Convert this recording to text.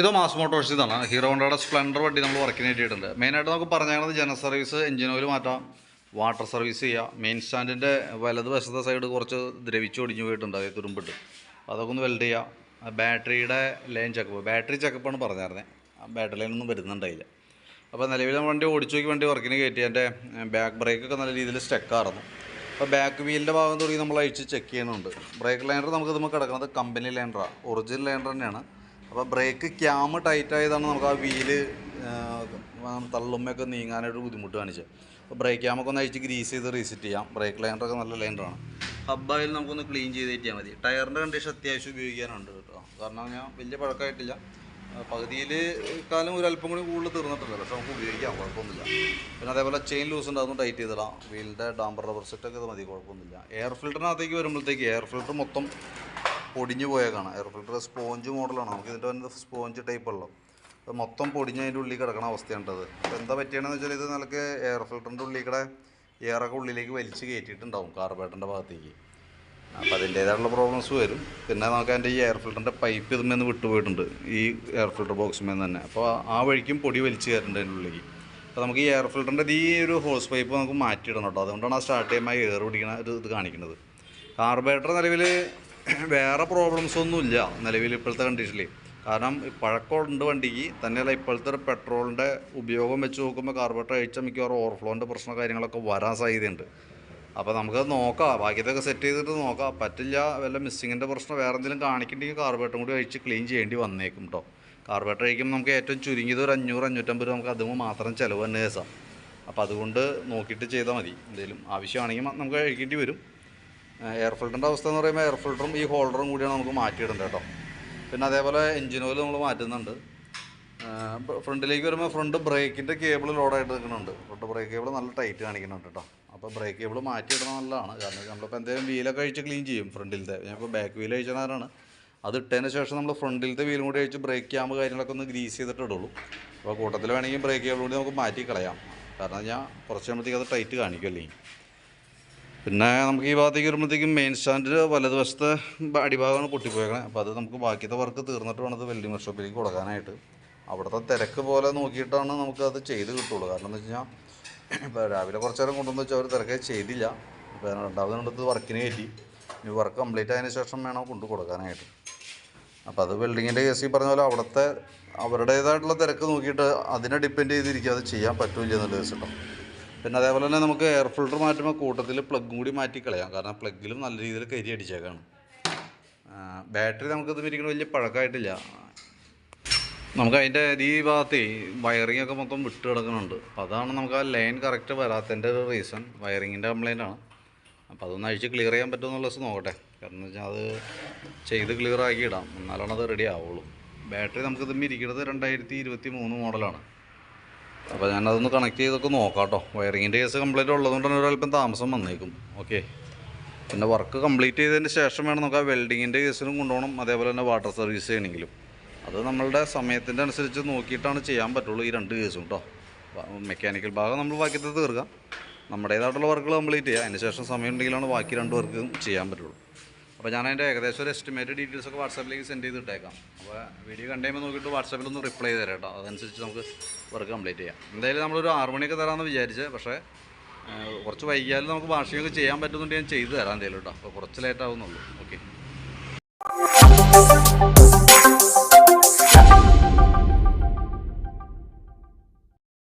ഇത് Mass Motors ഇതാണ്. Hero ഹോണ്ടയുടെ സ്പ്ലെൻഡർ വണ്ടി നമ്മൾ വർക്കിന് വേണ്ടിയിട്ടുണ്ട് മെയിനായിട്ട് നമുക്ക് പറഞ്ഞാൽ ജനറൽ സർവീസ് എഞ്ചിൻ ഓയിൽ മാറ്റാം വാട്ടർ സർവീസ് ചെയ്യുക മെയിൻ സ്റ്റാൻഡിന്റെ വലത് വശത്തെ സൈഡ് കുറച്ച് ദ്രവിച്ച് ഒടിഞ്ഞു പോയിട്ടുണ്ട് അതായത് തുരുമ്പിട്ട്. അതൊക്കെ ഒന്ന് വെൽഡ് ചെയ്യാം. ബാറ്ററിയുടെ ലൈൻ ചെക്കപ്പ് ബാറ്ററി ചെക്കപ്പാണ് പറഞ്ഞായിരുന്നത് ബാറ്ററി ലൈനൊന്നും വരുന്നുണ്ടായില്ല. അപ്പോൾ നിലവിൽ വണ്ടി ഓടിച്ചു നോക്കി വണ്ടി വർക്കിന് കയറ്റി എന്റെ ബാക്ക് ബ്രേക്കൊക്കെ നല്ല രീതിയിൽ സ്റ്റക്കായിരുന്നു അപ്പോൾ ബാക്ക് വീലിന്റെ ഭാഗം തുടങ്ങി നമ്മൾ അഴിച്ച് ചെക്ക് ചെയ്യുന്നുണ്ട്. ബ്രേക്ക് ലൈനർ നമുക്ക് ഇതുമ്പോൾ കിടക്കുന്നത് കമ്പനി ലൈനറാണ് ഒറിജിനൽ ലൈനർ തന്നെയാണ്. അപ്പോൾ ബ്രേക്ക് ക്യാമ് ടൈറ്റ് ആയതാണ് നമുക്ക് ആ വീൽ തള്ളുമ്മയൊക്കെ നീങ്ങാനായിട്ട് ബുദ്ധിമുട്ട് കാണിച്ചത് അപ്പോൾ ബ്രേക്ക് ക്യാമൊക്കെ ഒന്ന് അഴിച്ച് ഗ്രീസ് ചെയ്ത് റീസെറ്റ് ചെയ്യാം. ബ്രേക്ക് ലൈനറൊക്കെ നല്ല ലൈനറാണ് ഹബ്ബായിൽ നമുക്കൊന്ന് ക്ലീൻ ചെയ്ത് കിട്ടിയാൽ മതി. ടയറിന്റെ കണ്ടീഷൻ അത്യാവശ്യം ഉപയോഗിക്കാനുണ്ട് കേട്ടോ. കാരണം ഞാൻ വലിയ പഴക്കമായിട്ടില്ല. പകുതിയിൽ കാലം ഒരു അല്പം കൂടി കൂടുതൽ തീർന്നിട്ടില്ല പക്ഷെ നമുക്ക് ഉപയോഗിക്കാം കുഴപ്പമൊന്നുമില്ല. പിന്നെ അതേപോലെ ചെയിൻ ലൂസ് ഉണ്ട് അതൊന്നും ടൈറ്റ് ചെയ്തിടാം. വീലിന്റെ ഡാമ്പർ റബ്ബർ സെറ്റൊക്കെ ഇത് മതി കുഴപ്പമൊന്നുമില്ല. എയർ ഫിൽറ്ററിനകത്തേക്ക് വരുമ്പോഴത്തേക്ക് എയർ ഫിൽറ്റർ മൊത്തം പൊടിഞ്ഞു പോയേക്കാണ് എയർ ഫിൽറ്റർ സ്പോഞ്ച് മോഡലാണ് നമുക്ക് ഇതിന്റെ വന്നത് സ്പോഞ്ച് ടൈപ്പ് ഉള്ളൂ. അപ്പോൾ മൊത്തം പൊടിഞ്ഞ് അതിന്റെ ഉള്ളിൽ കിടക്കണ അവസ്ഥയാണത്. അപ്പോൾ എന്താ പറ്റിയാണെന്ന് വെച്ചാൽ ഇത് നിലയ്ക്ക് എയർ ഫിൽറ്ററിന്റെ ഉള്ളിൽ കൂടെ എയറൊക്കെ ഉള്ളിലേക്ക് വലിച്ച് കയറ്റിയിട്ടുണ്ടാവും കാർബേറ്ററിന്റെ ഭാഗത്തേക്ക്. അപ്പോൾ അതിന്റേതായിട്ടുള്ള പ്രോബ്ലംസ് വരും. പിന്നെ നമുക്ക് അതിന്റെ ഈ എയർ ഫിൽറ്ററിന്റെ പൈപ്പ് ഇതിൽ നിന്ന് വിട്ടുപോയിട്ടുണ്ട്. ഈ എയർ ഫിൽറ്റർ ബോക്സിൽ തന്നെ. അപ്പോൾ ആ വഴിക്കും പൊടി വലിച്ച് അതിന്റെ ഉള്ളിലേക്ക്. അപ്പോൾ നമുക്ക് ഈ എയർ ഫിൽറ്ററിന്റെ ഈ ഒരു ഹോസ് പൈപ്പ് നമുക്ക് മാറ്റിയിടണം കേട്ടോ. അതുകൊണ്ടാണ് ആ സ്റ്റാർട്ട് ചെയ്യുമ്പോൾ എയർ പിടിക്കുന്ന ഒരു ഇത് കാണിക്കുന്നത്. കാർബേറ്റർ നിലവിൽ വേറെ പ്രോബ്ലംസ് ഒന്നുമില്ല നിലവിൽ ഇപ്പോഴത്തെ കണ്ടീഷനിൽ കാരണം പഴക്കമുണ്ട് വണ്ടിക്ക്. തന്നെയല്ല ഇപ്പോഴത്തെ പെട്രോളിന്റെ ഉപയോഗം വെച്ച് നോക്കുമ്പോൾ കാർബറേറ്റർ അഴിച്ച മിക്കവാറും ഓവർഫ്ലോന്റെ പ്രശ്നം കാര്യങ്ങളൊക്കെ വരാൻ സാധ്യതയുണ്ട്. അപ്പോൾ നമുക്കത് നോക്കാം. ബാക്കിയതൊക്കെ സെറ്റ് ചെയ്തിട്ട് നോക്കാം. പറ്റില്ല വല്ല മിസ്സിങ്ങിന്റെ പ്രശ്നം വേറെ എന്തെങ്കിലും കാണിക്കണ്ടെങ്കിൽ കാർബറേറ്ററും കൂടി അഴിച്ച് ക്ലീൻ ചെയ്യേണ്ടി വന്നേക്കും കേട്ടോ കാർബറേറ്റർ അഴിക്കുമ്പോൾ നമുക്ക് ഏറ്റവും ചുരുങ്ങിയത് ഒരു അഞ്ഞൂറ് അഞ്ഞൂറ്റമ്പത് രൂപ നമുക്ക് അതുമ്പോൾ മാത്രം ചിലവ് തന്നെ കേസാം അപ്പോൾ അതുകൊണ്ട് നോക്കിയിട്ട് ചെയ്താൽ മതി. എന്തെങ്കിലും ആവശ്യമാണെങ്കിൽ നമുക്ക് അഴിക്കേണ്ടി വരും. എയർ ഫിൽറ്ററിന്റെ അവസ്ഥ എന്ന് പറയുമ്പോൾ എയർ ഫിൽറ്ററും ഈ ഹോൾഡറും കൂടിയാണ് നമുക്ക് മാറ്റിയിടേണ്ടത് കേട്ടോ. പിന്നെ അതേപോലെ എഞ്ചിൻ ഓയിൽ നമ്മൾ മാറ്റുന്നുണ്ട്. ഫ്രണ്ടിലേക്ക് വരുമ്പോൾ ഫ്രണ്ട് ബ്രേക്കിന്റെ കേബിൾ ലോഡായിട്ട് നിൽക്കുന്നുണ്ട്. ഫ്രണ്ട് ബ്രേക്ക് കേബിൾ നല്ല ടൈറ്റ് കാണിക്കുന്നുണ്ട് കേട്ടോ. അപ്പോൾ ബ്രേക്ക് കേബിൾ മാറ്റിയിടണം നല്ലതാണ്. കാരണം നമ്മളിപ്പോൾ എന്തെങ്കിലും വീലൊക്കെ അഴിച്ച് ക്ലീൻ ചെയ്യും ഫ്രണ്ടിലത്തെ ഞാനിപ്പോൾ ബാക്ക് വീൽ അഴിച്ചതാണ് അത് ഇട്ടതിന് ശേഷം നമ്മൾ ഫ്രണ്ടിലത്തെ വീലും കൂടി അഴിച്ച് ബ്രേക്ക് ക്യാമ്പ് കാര്യങ്ങളൊക്കെ ഒന്ന് ഗ്രീസ് ചെയ്തിട്ട് ഇടുള്ളൂ അപ്പോൾ കൂട്ടത്തിൽ വേണമെങ്കിൽ ബ്രേക്ക് കേബിൾ കൂടി നമുക്ക് മാറ്റി കളയാം കാരണം ഞാൻ കുറച്ച് കഴിയുമ്പോഴത്തേക്ക് അത് ടൈറ്റ് കാണിക്കുമല്ലേ പിന്നെ നമുക്ക് ഈ ഭാഗത്തേക്ക് വരുമ്പോഴത്തേക്കും മെയിൻ സ്റ്റാൻഡിൽ വലതുവശത്തെ അടിഭാഗമാണ് പൊട്ടിപ്പോയേക്കണേ. അപ്പോൾ അത് നമുക്ക് ബാക്കിയത്തെ വർക്ക് തീർന്നിട്ട് വേണം അത് വെൽഡിംഗ് വർക്ക്ഷോപ്പിലേക്ക് കൊടുക്കാനായിട്ട്. അവിടുത്തെ തിരക്ക് പോലെ നോക്കിയിട്ടാണ് നമുക്ക് അത് ചെയ്ത് കിട്ടുള്ളൂ. കാരണം എന്ന് വെച്ച് കഴിഞ്ഞാൽ ഇപ്പോൾ രാവിലെ കുറച്ച് നേരം കൊണ്ടുവന്ന് വെച്ചാൽ അവർ തിരക്കേ ചെയ്തില്ല. ഇപ്പോൾ രണ്ടാമത് കൊണ്ടത് വർക്കിന് കയറ്റി. ഇനി വർക്ക് കംപ്ലീറ്റ് ആയതിനു ശേഷം വേണം കൊണ്ടു കൊടുക്കാനായിട്ട്. അപ്പോൾ അത് വെൽഡിങ്ങിന്റെ കേസിൽ പറഞ്ഞ പോലെ അവിടുത്തെ അവരുടേതായിട്ടുള്ള തിരക്ക് നോക്കിയിട്ട് അതിനെ ഡിപ്പെൻഡ് ചെയ്തിരിക്കും. അത് ചെയ്യാൻ പറ്റില്ല എന്നുള്ള കേസ് കേട്ടോ പിന്നെ അതേപോലെ തന്നെ നമുക്ക് എയർ ഫിൽട്ടർ മാറ്റുമ്പോൾ കൂട്ടത്തിൽ പ്ലഗും കൂടി മാറ്റി കളയാം. കാരണം പ്ലഗിലും നല്ല രീതിയിൽ കരി അടിച്ചേക്കാണ്. ബാറ്ററി നമുക്കിത് ഇരിക്കുന്നത് വലിയ പഴക്കമായിട്ടില്ല നമുക്ക് അതിന്റെ ഈ ഭാഗത്ത് വയറിംഗ് ഒക്കെ മൊത്തം വിട്ട് കിടക്കുന്നുണ്ട് അപ്പോൾ അതാണ് നമുക്ക് ആ ലൈൻ കറക്റ്റ് വരാത്തതിന്റെ ഒരു റീസൺ വയറിങ്ങിന്റെ കംപ്ലൈന്റ് ആണ്. അപ്പോൾ അതൊന്ന് അഴിച്ച് ക്ലിയർ ചെയ്യാൻ പറ്റുമെന്നുള്ള ദിവസം നോക്കട്ടെ. കാരണം എന്ന് വെച്ചാൽ അത് ചെയ്ത് ക്ലിയർ ആക്കി ഇടാം. എന്നാലാണ് അത് റെഡി ആവുള്ളൂ. ബാറ്ററി നമുക്ക് ഇരിക്കുന്നത് രണ്ടായിരത്തി ഇരുപത്തി മൂന്ന് മോഡലാണ് അപ്പോൾ ഞാനതൊന്ന് കണക്ട് ചെയ്തൊക്കെ നോക്കാം കേട്ടോ വയറിങ്ങിന്റെ കേസ് കംപ്ലീറ്റ് ഉള്ളതുകൊണ്ട് തന്നെ ഒരല്പം താമസം വന്നേക്കും. ഓക്കെ പിന്നെ വർക്ക് കംപ്ലീറ്റ് ചെയ്തതിന് ശേഷം വേണം നമുക്ക് ആ വെൽഡിങ്ങിന്റെ കേസിനും കൊണ്ടുപോകണം. അതേപോലെ തന്നെ വാട്ടർ സർവീസ് ചെയ്യണമെങ്കിലും അത് നമ്മളുടെ സമയത്തിന്റെ അനുസരിച്ച് നോക്കിയിട്ടാണ് ചെയ്യാൻ പറ്റുള്ളൂ ഈ രണ്ട് കേസും കേട്ടോ മെക്കാനിക്കൽ ഭാഗം നമ്മൾ ബാക്കിയത്തെ തീർക്കാം. നമ്മുടേതായിട്ടുള്ള വർക്കുകൾ കംപ്ലീറ്റ് ചെയ്യുക അതിന് ശേഷം സമയം ഉണ്ടെങ്കിലാണ് ബാക്കി രണ്ട് വർക്കും ചെയ്യാൻ പറ്റുള്ളൂ. അപ്പോൾ ഞാൻ അതിന്റെ ഏകദേശം ഒരു എസ്റ്റിമേറ്റ് ഡീറ്റെയിൽസ് ഒക്കെ വാട്സാപ്പിലേക്ക് സെൻഡ് ചെയ്ത് ഇട്ടേക്കാം അപ്പോൾ വീഡിയോ കണ്ടുകഴിയുമ്പോൾ നോക്കിയിട്ട് വാട്സാപ്പിൽ ഒന്ന് റിപ്ലൈ തരാം കേട്ടോ. അതനുസരിച്ച് നമുക്ക് വർക്ക് കംപ്ലീറ്റ് ചെയ്യാം. എന്തായാലും നമ്മളൊരു ആറ് മണിയൊക്കെ തരാമെന്ന് വിചാരിച്ച് പക്ഷേ കുറച്ച് വൈകിയാലും നമുക്ക് വാഷിങ്ങൊക്കെ ചെയ്യാൻ പറ്റുന്നുണ്ട് ഞാൻ ചെയ്തു തരാം എന്തെങ്കിലും കേട്ടോ. അപ്പോൾ കുറച്ച് ലേറ്റ് ആവുന്നുള്ളൂ. ഓക്കെ